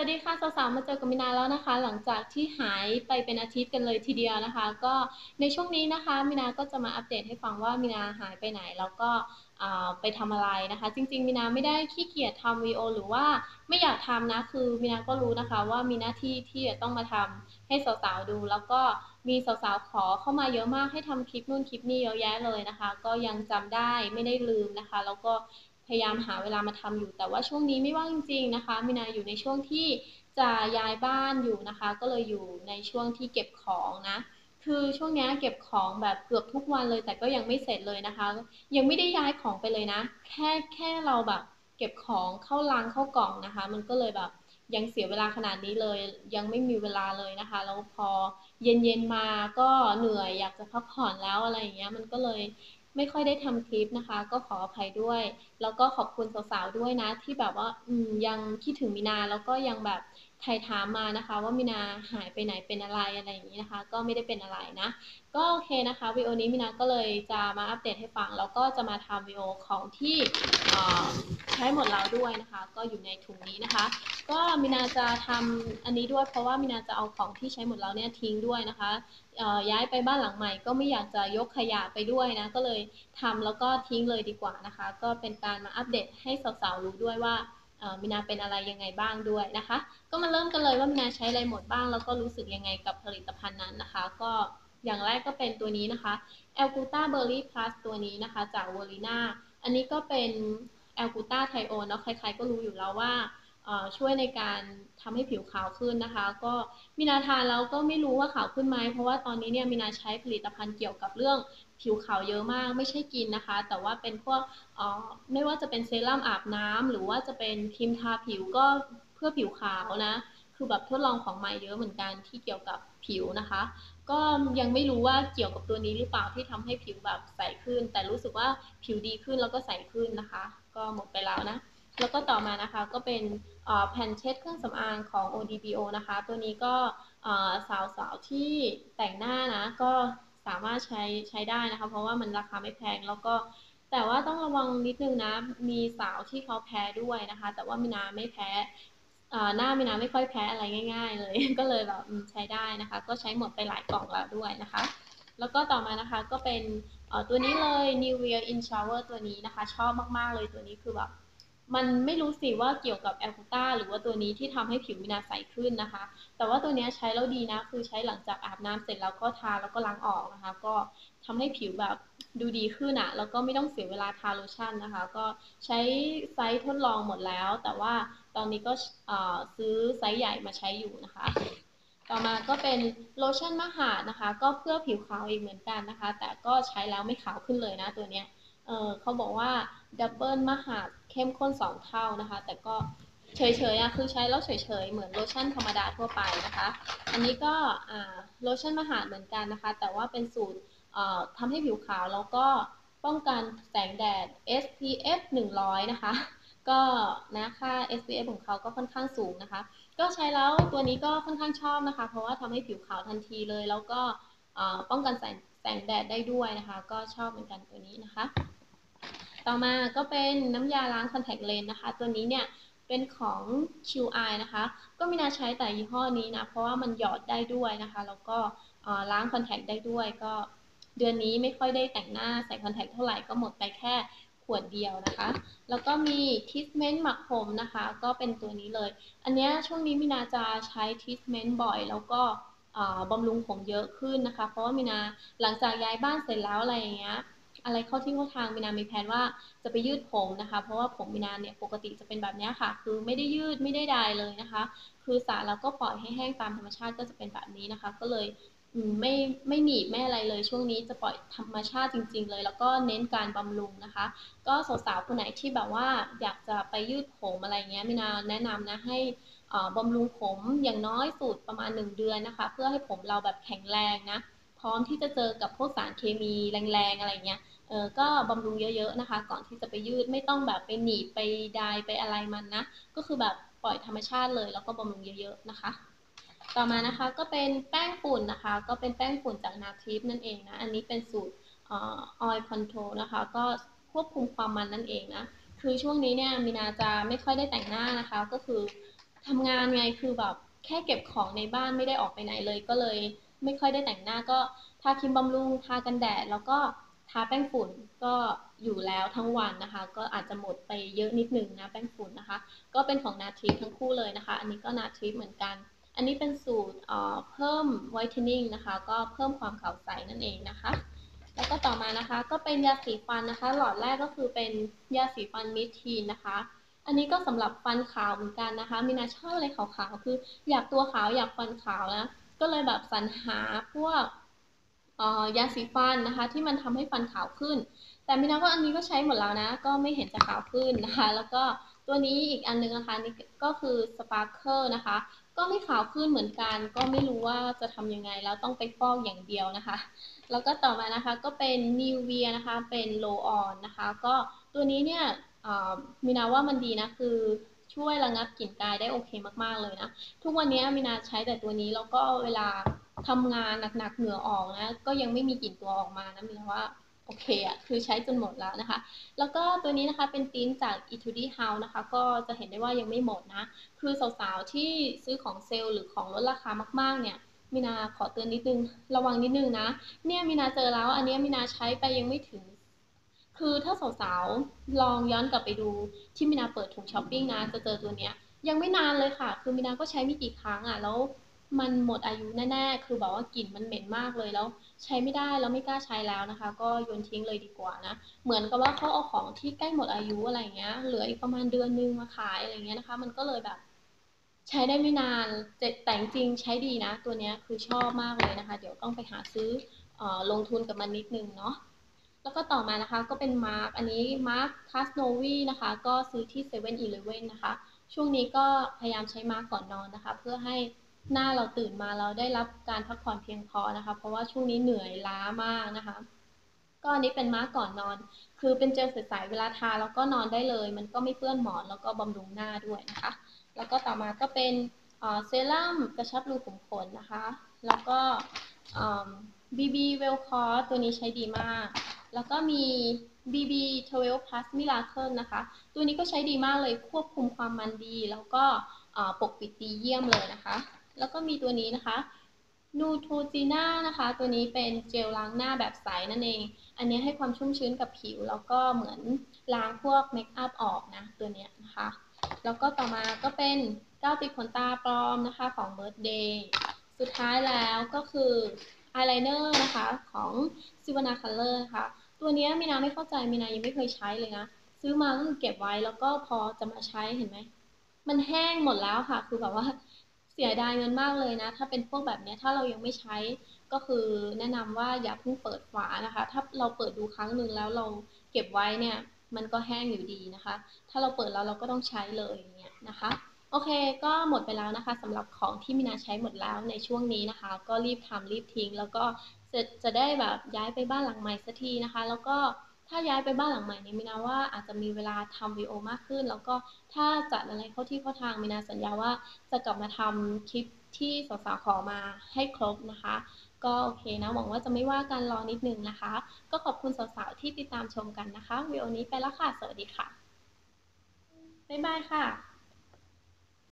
วัสดีค่ะสาวๆมาเจอกับมินาแล้วนะคะ หลังจากที่หายไปเป็นอาทิตย์กันเลยทีเดียวนะคะ ก็ในช่วงนี้นะคะมินาก็จะมาอัปเดตให้ฟังว่ามินาหายไปไหนแล้วก็ไปทำอะไรนะคะ จริงๆมินาไม่ได้ขี้เกียจทำวีโอหรือว่าไม่อยากทำนะคือมินาก็รู้นะคะว่ามีหน้าที่ที่จะต้องมาทำให้สาวๆดู แล้วก็มีสาวๆขอเข้ามาเยอะมากให้ทำคลิปนู่นคลิปนี้เยอะแยะเลยนะคะ ก็ยังจำได้ไม่ได้ลืมนะคะ แล้วก็ พยายามหาเวลามาทำอยู่ แต่ว่าช่วงนี้ไม่ว่างจริงๆนะคะมินาอยู่ในช่วงที่จะย้ายบ้านอยู่นะคะ ก็เลยอยู่ในช่วงที่เก็บของนะ คือช่วงนี้เก็บของแบบเกือบทุกวันเลย แต่ก็ยังไม่เสร็จเลยนะคะ ยังไม่ได้ย้ายของไปเลยนะ แค่แค่เราแบบเก็บของเข้าลังเข้ากล่องนะคะ มันก็เลยแบบยังเสียเวลาขนาดนี้เลย ยังไม่มีเวลาเลยนะคะแล้วพอเย็นๆมาก็เหนื่อยอยากจะพักผ่อนแล้วอะไรอย่างเงี้ย มันก็เลย ไม่ค่อยได้ทำคลิปนะคะ ก็ขออภัยด้วย แล้วก็ขอบคุณสาวๆด้วยนะ ที่แบบว่ายังคิดถึงมินาแล้วก็ยังแบบใครถามมานะคะ ว่ามินาหายไปไหนเป็นอะไรอะไรอย่างนี้นะคะ ก็ไม่ได้เป็นอะไรนะ ก็โอเคนะคะวิดีโอนี้มินาก็เลยจะมาอัปเดตให้ฟัง แล้วก็จะมาทำวิดีโอของที่ใช้หมดแล้วด้วยนะคะ ก็อยู่ในถุงนี้นะคะ ก็มินาจะทำอันนี้ด้วยเพราะว่ามินาจะเอาของที่ใช้หมดแล้วเนี่ยทิ้งด้วยนะคะ ย้ายไปบ้านหลังใหม่ ก็ไม่อยากจะยกขยะไปด้วยนะ ก็เลยทำแล้วก็ทิ้งเลยดีกว่านะคะ ก็เป็นการมาอัปเดตให้สาวๆรู้ด้วยว่ามินาเป็นอะไรยังไงบ้างด้วยนะคะ ก็มาเริ่มกันเลยว่ามินาใช้อะไรหมดบ้าง แล้วก็รู้สึกยังไงกับผลิตภัณฑ์นั้นนะคะ ก็อย่างแรกก็เป็นตัวนี้นะคะ e l g u t a Berry Plus ตัวนี้นะคะ จาก v o l i n a อันนี้ก็เป็น e l g u t a t h i o เนาะใครๆก็รู้อยู่แล้วว่า ช่วยในการทำให้ผิวขาวขึ้นนะคะ ก็มินาทานแล้วก็ไม่รู้ว่าขาวขึ้นไหมเพราะว่าตอนนี้เนี่ยมินาใช้ผลิตภัณฑ์เกี่ยวกับเรื่องผิวขาวเยอะมากไม่ใช่กินนะคะ แต่ว่าเป็นพวกไม่ว่าจะเป็นเซรั่มอาบน้ำหรือว่าจะเป็นครีมทาผิวก็เพื่อผิวขาวนะ คือแบบทดลองของใหม่เยอะเหมือนกันที่เกี่ยวกับผิวนะคะ ก็ยังไม่รู้ว่าเกี่ยวกับตัวนี้หรือเปล่าที่ทำให้ผิวแบบใสขึ้น แต่รู้สึกว่าผิวดีขึ้นแล้วก็ใสขึ้นนะคะ ก็หมดไปแล้วนะ แล้วก็ต่อมานะคะก็เป็นแผ่นเช็ดเครื่องสำอางของ ODBO นะคะ ตัวนี้ก็สาวๆที่แต่งหน้านะก็สามารถใช้ใช้ได้นะคะ เพราะว่ามันราคาไม่แพงแล้วก็แต่ว่าต้องระวังนิดนึงนะ มีสาวที่เขาแพ้ด้วยนะคะ แต่ว่ามินาไม่แพ้หน้ามินาไม่ค่อยแพ้อะไรง่าย ๆ เลย ก็เลยแบบใช้ได้นะคะ ก็ใช้หมดไปหลายกล่องแล้วด้วยนะคะ แล้วก็ต่อมานะคะก็เป็นตัวนี้เลย New Wear In Shower ตัวนี้นะคะ ชอบมากๆเลยตัวนี้คือแบบ มันไม่รู้สิว่าเกี่ยวกับแอลกูต้าหรือว่าตัวนี้ที่ทำให้ผิวมินาใสขึ้นนะคะ แต่ว่าตัวนี้ใช้แล้วดีนะ คือใช้หลังจากอาบน้ำเสร็จแล้วก็ทาแล้วก็ล้างออกนะคะ ก็ทำให้ผิวแบบดูดีขึ้นอะแล้วก็ไม่ต้องเสียเวลาทาโลชั่นนะคะ ก็ใช้ไซส์ทดลองหมดแล้ว แต่ว่าตอนนี้ก็ซื้อไซส์ใหญ่มาใช้อยู่นะคะ ต่อมาก็เป็นโลชั่นมหาดนะคะ ก็เพื่อผิวขาวอีกเหมือนกันนะคะ แต่ก็ใช้แล้วไม่ขาวขึ้นเลยนะตัวเนี้ยเออเขาบอกว่าดับเบิลมหาด เข้มข้น 2 เท่านะคะ แต่ก็เฉยๆอะคือใช้แล้วเฉยๆเหมือนโลชั่นธรรมดาทั่วไปนะคะ อันนี้ก็โลชั่นมหาดเหมือนกันนะคะ แต่ว่าเป็นสูตรทำให้ผิวขาวแล้วก็ป้องกันแสงแดด SPF 100 นะคะ ก็นะค่า SPF ของเขาก็ค่อนข้างสูงนะคะ ก็ใช้แล้วตัวนี้ก็ค่อนข้างชอบนะคะ เพราะว่าทำให้ผิวขาวทันทีเลย แล้วก็ป้องกันแสงแสงแดดได้ด้วยนะคะ ก็ชอบเหมือนกันตัวนี้นะคะ ต่อมาก็เป็นน้ำยาล้างคอนแทคเลนส์นะคะ ตัวนี้เนี่ยเป็นของ QI นะคะ ก็มีนาใช้แต่ยี่ห้อนี้นะ เพราะว่ามันหยอดได้ด้วยนะคะ แล้วก็ล้างคอนแทคได้ด้วย ก็เดือนนี้ไม่ค่อยได้แต่งหน้าใส่คอนแทคเท่าไหร่ก็หมดไปแค่ขวดเดียวนะคะ แล้วก็มีทิสเมนต์หมักผมนะคะ ก็เป็นตัวนี้เลย อันนี้ช่วงนี้มินาจะใช้ทิสเมนต์บ่อย แล้วก็บำรุงผมเยอะขึ้นนะคะ เพราะว่ามินาหลังจากย้ายบ้านเสร็จแล้วอะไรอย่างเงี้ย อะไรเข้าที่เข้าทางมินามีแผนว่าจะไปยืดผมนะคะ เพราะว่าผมมินาเนี่ยปกติจะเป็นแบบนี้ค่ะ คือไม่ได้ยืดไม่ได้ดายเลยนะคะ คือสระแล้วก็ปล่อยให้แห้งตามธรรมชาติก็จะเป็นแบบนี้นะคะ ก็เลยไม่ไม่หนีบไม่อะไรเลยช่วงนี้จะปล่อยธรรมชาติจริง ๆ เลย แล้วก็เน้นการบำรุงนะคะ ก็สาวๆคนไหนที่แบบว่าอยากจะไปยืดผมอะไรเงี้ยมินาแนะนำนะให้บำรุงผมอย่างน้อยสุดประมาณ 1 เดือนนะคะ เพื่อให้ผมเราแบบแข็งแรงนะ พร้อมที่จะเจอกับพวกสารเคมีแรงๆอะไรเงี้ยเออก็บำรุงเยอะๆนะคะ ก่อนที่จะไปยืดไม่ต้องแบบไปหนีบไปดายไปอะไรมันนะ ก็คือแบบปล่อยธรรมชาติเลยแล้วก็บำรุงเยอะๆนะคะ ต่อมานะคะก็เป็นแป้งฝุ่นนะคะ ก็เป็นแป้งฝุ่นจากนาทิฟนั่นเองนะ อันนี้เป็นสูตรออยล์คอนโทรนะคะ ก็ควบคุมความมันนั่นเองนะ คือช่วงนี้เนี่ยมีนาจะไม่ค่อยได้แต่งหน้านะคะ ก็คือททำงานไงคือแบบแค่เก็บของในบ้านไม่ได้ออกไปไหนเลยก็เลย ไม่ค่อยได้แต่งหน้าก็ทาครีมบำรุงทากันแดด แล้วก็ทาแป้งฝุ่นก็อยู่แล้วทั้งวันนะคะ ก็อาจจะหมดไปเยอะนิดนึงนะแป้งฝุ่นนะคะ ก็เป็นของนาทริปทั้งคู่เลยนะคะ อันนี้ก็นาทริปเหมือนกัน อันนี้เป็นสูตรเพิ่มไวท์เทนนิ่งนะคะ ก็เพิ่มความขาวใสนั่นเองนะคะ แล้วก็ต่อมานะคะก็เป็นยาสีฟันนะคะ หลอดแรกก็คือเป็นยาสีฟันมิทีนนะคะอันนี้ก็สำหรับฟันขาวเหมือนกันนะคะ มีนาชอบอะไรขาวๆ คืออยากตัวขาวอยากฟันขาวนะ ก็เลยแบบสรรหาพวกยาสีฟันนะคะ ที่มันทำให้ฟันขาวขึ้น แต่มินาว่าอันนี้ก็ใช้หมดแล้วนะ ก็ไม่เห็นจะขาวขึ้นนะคะ แล้วก็ตัวนี้อีกอันนึงนะคะนี่ก็คือสปาร์เคิลนะคะ ก็ไม่ขาวขึ้นเหมือนกัน ก็ไม่รู้ว่าจะทำยังไงแล้วต้องไปฟอกอย่างเดียวนะคะ แล้วก็ต่อมานะคะก็เป็นนิวเวียนะคะเป็นโลออนนะคะ ก็ตัวนี้เนี่ยมินาว่ามันดีนะคือ ช่วยระงับกลิ่นกายได้โอเคมากๆเลยนะ ทุกวันนี้มินาใช้แต่ตัวนี้แล้วก็เวลาทำงานหนักๆเหงื่อออกนะ ก็ยังไม่มีกลิ่นตัวออกมานะมินาว่าโอเคอะคือใช้จนหมดแล้วนะคะ แล้วก็ตัวนี้นะคะเป็นติ้นจาก e t u d y House นะคะ ก็จะเห็นได้ว่ายังไม่หมดนะ คือสาวๆ ที่ซื้อของเซลล์หรือของลดราคามากๆ เนี่ย มินาขอเตือนนิดนึง ระวังนิดนึงนะ เนี่ยมินาเจอแล้ว อันนี้มินาใช้ไปยังไม่ถึง คือถ้าสาวๆลองย้อนกลับไปดูที่มินาเปิดถุงช้อปปิ้งนะจะเจอตัวเนี้ย ยังไม่นานเลยค่ะ คือมินาก็ใช้ไม่กี่ครั้งอะ แล้วมันหมดอายุแน่ๆ คือบอกว่ากลิ่นมันเหม็นมากเลยแล้ว ใช้ไม่ได้แล้วไม่กล้าใช้แล้วนะคะ ก็โยนทิ้งเลยดีกว่านะ เหมือนกับว่าเขาเอาของที่ใกล้หมดอายุอะไรเงี้ย เหลืออีกประมาณเดือนนึงมาขายอะไรเงี้ยนะคะ มันก็เลยแบบใช้ได้ไม่นานแต่จริงใช้ดีนะ ตัวนี้คือชอบมากเลยนะคะ เดี๋ยวต้องไปหาซื้ออลงทุนกับมันนิดนึงเนาะ แล้วก็ต่อมานะคะก็เป็นมาร์กอันนี้มาร์กคาสโนวีนะคะก็ซื้อที่เซเว่นอีเลฟเว่นนะคะช่วงนี้ก็พยายามใช้มาร์กก่อนนอนนะคะ เพื่อให้หน้าเราตื่นมาเราได้รับการพักผ่อนเพียงพอนะคะ เพราะว่าช่วงนี้เหนื่อยล้ามากนะคะ ก็อันนี้เป็นมาร์กก่อนนอน คือเป็นเจลใสๆเวลาทาแล้วก็นอนได้เลย มันก็ไม่เปื้อนหมอนแล้วก็บำรุงหน้าด้วยนะคะ แล้วก็ต่อมาก็เป็นเซรั่มกระชับรูขุมขนนะคะ แล้วก็ BB Well c o r ตัวนี้ใช้ดีมาก แล้วก็มี BB 12 Plus Miracle นะคะ ตัวนี้ก็ใช้ดีมากเลยควบคุมความมันดี แล้วก็ปกปิดดีเยี่ยมเลยนะคะ แล้วก็มีตัวนี้นะคะนูโทจีน่านะคะ ตัวนี้เป็นเจลล้างหน้าแบบใสนั่นเอง อันนี้ให้ความชุ่มชื้นกับผิว แล้วก็เหมือนล้างพวกเมคอัพออกนะ ตัวนี้นะคะ แล้วก็ต่อมาก็เป็นเก้าติดขนตาปลอมนะคะของ Birthday สุดท้ายแล้วก็คือ อายไลเนอร์นะคะของซิวนาคัลเลอร์นะคะตัวนี้มีนาไม่เข้าใจมีนายังไม่เคยใช้เลยนะ ซื้อมาก็คือเก็บไว้แล้วก็พอจะมาใช้เห็นไหม มันแห้งหมดแล้วค่ะ คือแบบว่าเสียดายเงินมากเลยนะ ถ้าเป็นพวกแบบนี้ถ้าเรายังไม่ใช้ก็คือแนะนำว่าอย่าเพิ่งเปิดฝานะคะ ถ้าเราเปิดดูครั้งหนึ่งแล้วเราเก็บไว้เนี่ย มันก็แห้งอยู่ดีนะคะ ถ้าเราเปิดแล้วเราก็ต้องใช้เลยอย่างเงี้ยนะคะ โอเค ก็หมดไปแล้วนะคะสำหรับของที่มินาใช้หมดแล้วในช่วงนี้นะคะ ก็รีบทำรีบทิ้ง แล้วก็จะจะได้แบบย้ายไปบ้านหลังใหม่สักทีนะคะ แล้วก็ถ้าย้ายไปบ้านหลังใหม่เนี่ยมินาว่าอาจจะมีเวลาทำวีโอมากขึ้น แล้วก็ถ้าจัดอะไรเข้าที่เข้าทางมินาสัญญาว่าจะกลับมาทำคลิปที่สาวๆขอมาให้ครบนะคะ ก็โอเคนะหวังว่าจะไม่ว่ากันรอนิดนึงนะคะ ก็ขอบคุณสาวๆที่ติดตามชมกันนะคะวิดีโอนี้ไปแล้วค่ะ สวัสดีค่ะบ๊ายบายค่ะ